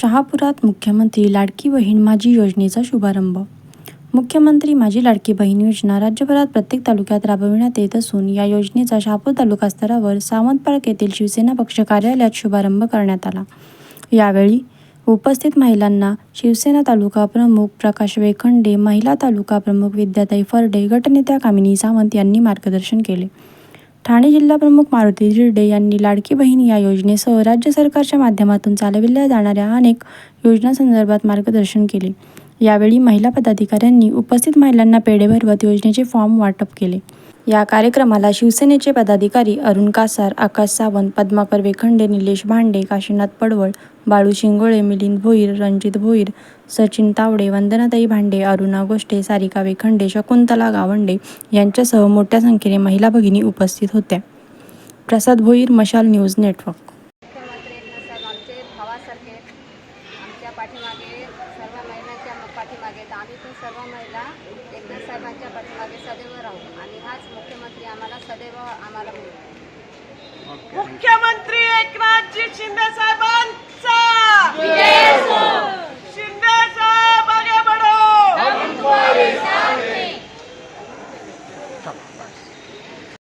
शहापुरात मुख्यमंत्री लाडकी बहीण माझी योजनेचा शुभारंभ. मुख्यमंत्री माझी लाडकी बहीण योजना राज्यभरात प्रत्येक तालुक्यात राबविण्यात येत असून या योजनेचा शहापूर तालुका स्तरावर सावंत पार्क येथील शिवसेना पक्ष कार्यालयात शुभारंभ करण्यात आला. यावेळी उपस्थित महिलांना शिवसेना तालुका प्रमुख प्रकाश वेखंडे महिला तालुका प्रमुख विद्याताई फरडे गटनेत्या कामिनी सावंत यांनी मार्गदर्शन केले. ठाणे जिल्हा प्रमुख मारुती धिरडे यांनी लाडकी बहीण या योजनेसह राज्य सरकारच्या माध्यमातून चालविल्या जाणाऱ्या अनेक योजनांसंदर्भात मार्गदर्शन केले. यावेळी महिला पदाधिकाऱ्यांनी उपस्थित महिलांना पेढे भरवत योजनेचे फॉर्म वाटप केले. या कार्यक्रमाला शिवसेनेचे पदाधिकारी अरुण कासार आकाश सावंत पद्माकर वेखंडे निलेश भांडे काशीनाथ पडवळ बाळू शिंगोळे मिलिंद भोईर रणजित भोईर सचिन तावडे वंदनाताई भांडे अरुणा गोष्टे सारिका वेखंडे शकुंतला गावंडे यांच्यासह मोठ्या संख्येने महिला भगिनी उपस्थित होत्या. प्रसाद भोईर मशाल न्यूज नेटवर्क. पाठीमागे सर्व महिलांच्या पाठीमागे तर आम्ही पण सर्व महिला एकनाथ साहेबांच्या पाठीमागे सदैव राहू. आणि हाच मुख्यमंत्री आम्हाला सदैव आम्हाला मुख्यमंत्री एकनाथजी शिंदे साहेबांचा! शिंदे साहेब